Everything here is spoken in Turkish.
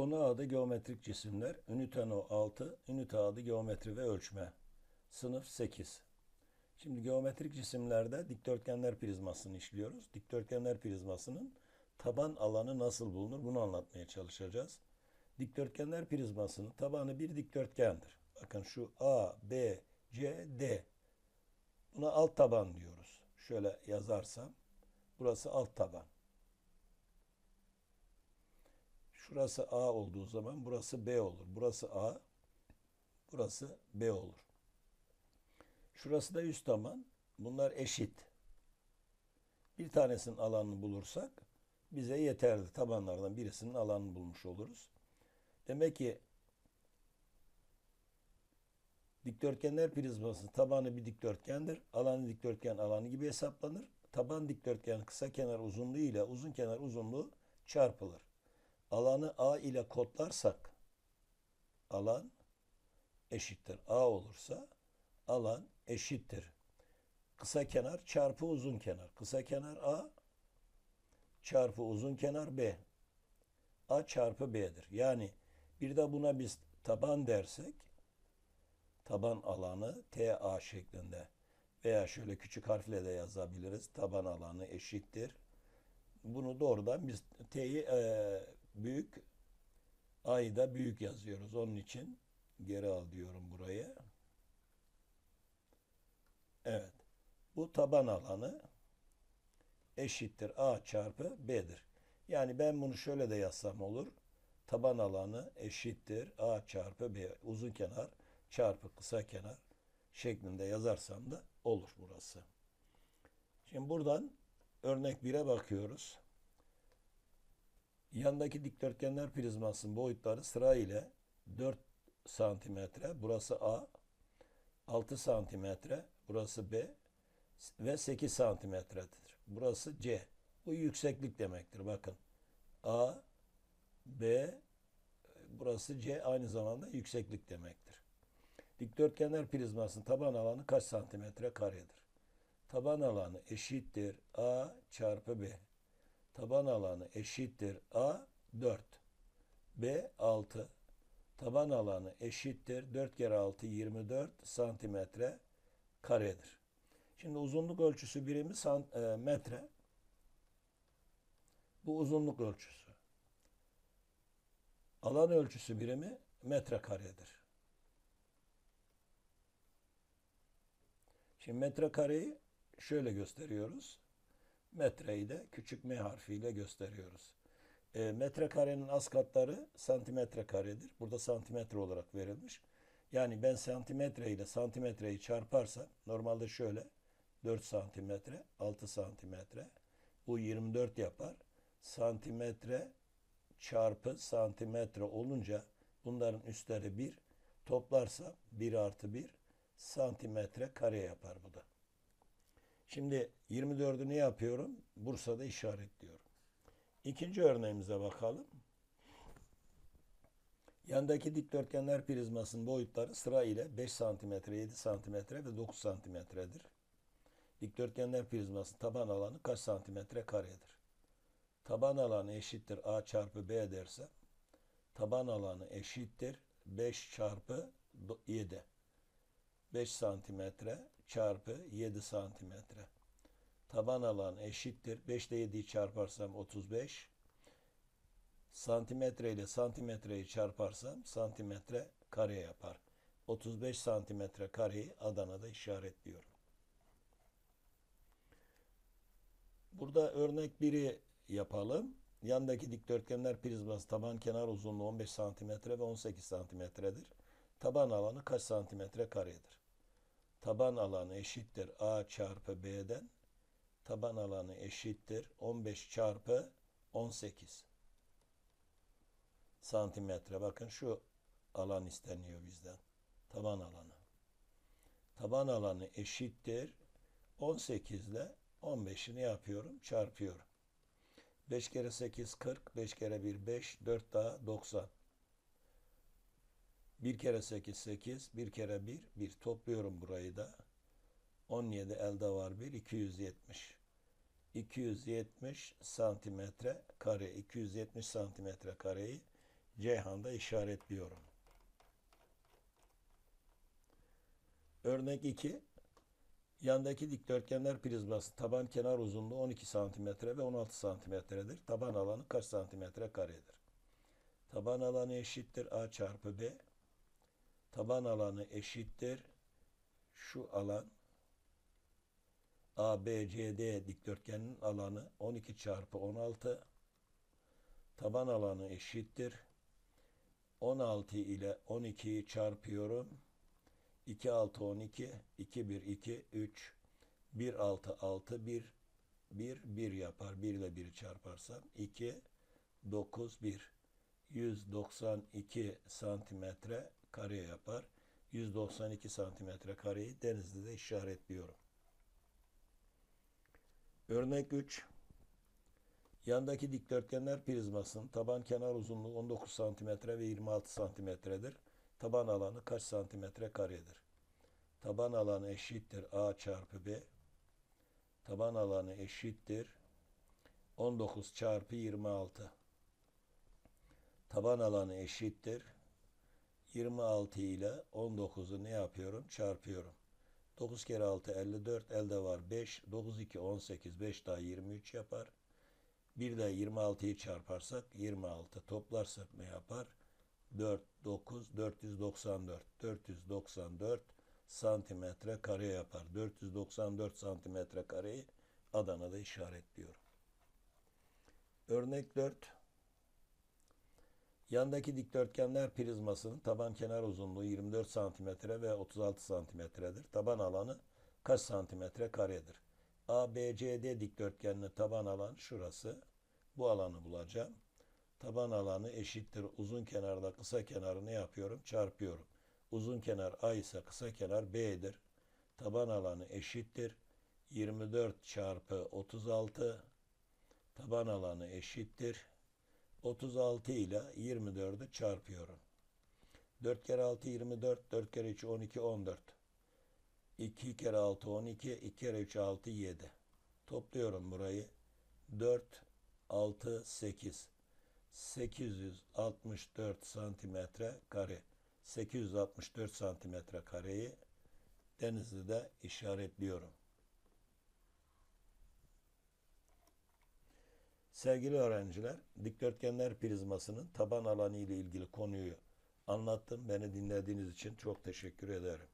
Konu adı geometrik cisimler. Ünite no 6, ünite adı geometri ve ölçme. Sınıf 8. Şimdi geometrik cisimlerde dikdörtgenler prizmasını işliyoruz. Dikdörtgenler prizmasının taban alanı nasıl bulunur bunu anlatmaya çalışacağız. Dikdörtgenler prizmasının tabanı bir dikdörtgendir. Bakın şu A, B, C, D. Buna alt taban diyoruz. Şöyle yazarsam burası alt taban. Şurası A olduğu zaman burası B olur. Burası A, burası B olur. Şurası da üst taban. Bunlar eşit. Bir tanesinin alanını bulursak bize yeterli. Tabanlardan birisinin alanını bulmuş oluruz. Demek ki dikdörtgenler prizması tabanı bir dikdörtgendir. Alanı dikdörtgen alanı gibi hesaplanır. Taban dikdörtgen kısa kenar uzunluğu ile uzun kenar uzunluğu çarpılır. Alanı A ile kodlarsak alan eşittir. A olursa alan eşittir. Kısa kenar çarpı uzun kenar. Kısa kenar A çarpı uzun kenar B. A çarpı B'dir. Yani bir de buna biz taban dersek taban alanı TA şeklinde veya şöyle küçük harfle de yazabiliriz. Taban alanı eşittir. Bunu doğrudan biz T'yi e, büyük A'yı da büyük yazıyoruz. Onun için geri al diyorum buraya. Evet. Bu taban alanı eşittir A çarpı B'dir. Yani ben bunu şöyle de yazsam olur. Taban alanı eşittir A çarpı B. Uzun kenar çarpı kısa kenar şeklinde yazarsam da olur burası. Şimdi buradan örnek 1'e bakıyoruz. Yandaki dikdörtgenler prizmasının boyutları sıra ile 4 santimetre, burası A, 6 santimetre, burası B ve 8 santimetredir. Burası C. Bu yükseklik demektir. Bakın A, B, burası C aynı zamanda yükseklik demektir. Dikdörtgenler prizmasının taban alanı kaç santimetre karedir? Taban alanı eşittir A çarpı B. Taban alanı eşittir A 4. B 6. Taban alanı eşittir 4 kere 6 24 santimetre karedir. Şimdi uzunluk ölçüsü birimi sant, e, metre. Bu uzunluk ölçüsü. Alan ölçüsü birimi metre karedir. Şimdi metrekareyi şöyle gösteriyoruz. Metreyi de küçük m harfiyle gösteriyoruz. E, metrekarenin az katları santimetre karedir. Burada santimetre olarak verilmiş. Yani ben santimetre ile santimetreyi çarparsam normalde şöyle 4 santimetre, 6 santimetre. Bu 24 yapar. Santimetre çarpı santimetre olunca bunların üstleri 1 toplarsa 1 artı 1 santimetre kare yapar bu da. Şimdi 24'ü ne yapıyorum? Bursa'da işaretliyorum. İkinci örneğimize bakalım. Yandaki dikdörtgenler prizmasının boyutları sıra ile 5 cm, 7 cm ve 9 santimetredir. Dikdörtgenler prizmasının taban alanı kaç santimetre karedir? Taban alanı eşittir A çarpı B derse taban alanı eşittir 5 çarpı 7. 5 santimetre çarpı 7 santimetre. Taban alanı eşittir. 5 ile 7'yi çarparsam 35. Santimetre ile santimetreyi çarparsam santimetre kare yapar. 35 santimetre kareyi Adana'da işaretliyorum. Burada örnek biri yapalım. Yandaki dikdörtgenler prizması taban kenar uzunluğu 15 santimetre ve 18 santimetredir. Taban alanı kaç santimetre karedir? Taban alanı eşittir A çarpı B'den. Taban alanı eşittir 15 çarpı 18 santimetre. Bakın şu alan isteniyor bizden. Taban alanı. Taban alanı eşittir 18 ile 15'ini yapıyorum, çarpıyorum. 5 kere 8 40, 5 kere 1 5, 4 daha 90. 1 kere 8 8, 1 kere 1 1. Topluyorum burayı da. 17 elde var 1, 270. 270 santimetre kare. 270 santimetre kareyi Ceyhan'da işaretliyorum. Örnek 2. Yandaki dikdörtgenler prizması taban kenar uzunluğu 12 cm ve 16 santimetredir. Taban alanı kaç santimetre karedir? Taban alanı eşittir A çarpı B. Taban alanı eşittir. Şu alan ABCD dikdörtgenin alanı 12 çarpı 16 taban alanı eşittir. 16 ile 12'yi çarpıyorum. 2 6 12 2 1 2 3 1 6 6 1 1 1 yapar. 1 ile 1'i çarparsam 2 9 1 192 santimetre kare yapar 192 santimetre kareyi Denizli'de işaretliyorum. Örnek 3. Yandaki dikdörtgenler prizmasının taban kenar uzunluğu 19 santimetre ve 26 santimetredir. Taban alanı kaç santimetre karedir? Taban alanı eşittir A çarpı B. Taban alanı eşittir 19 çarpı 26. Taban alanı eşittir 26 ile 19'u ne yapıyorum? Çarpıyorum. 9 kere 6 54 elde var 5 9 2 18 5 daha 23 yapar. Bir de 26'yı çarparsak 26 toplarsak ne yapar? 4 9 494 494 santimetre kare yapar. 494 santimetre kareyi Adana'da işaretliyorum. Örnek 4 Yandaki dikdörtgenler prizmasının taban kenar uzunluğu 24 santimetre ve 36 santimetredir. Taban alanı kaç santimetre karedir? ABCD dikdörtgeninin taban alanı şurası. Bu alanı bulacağım. Taban alanı eşittir. Uzun kenarla kısa kenarı ne yapıyorum? Çarpıyorum. Uzun kenar A ise kısa kenar B'dir. Taban alanı eşittir. 24 çarpı 36 taban alanı eşittir. 36 ile 24'ü çarpıyorum. 4 kere 6 24, 4 kere 3 12, 14. 2 kere 6 12, 2 kere 3 6 7. Topluyorum burayı. 4, 6, 8. 864 santimetre kare. 864 santimetre kareyi Denizli'de işaretliyorum. Sevgili öğrenciler, dikdörtgenler prizmasının taban alanı ile ilgili konuyu anlattım. Beni dinlediğiniz için çok teşekkür ederim.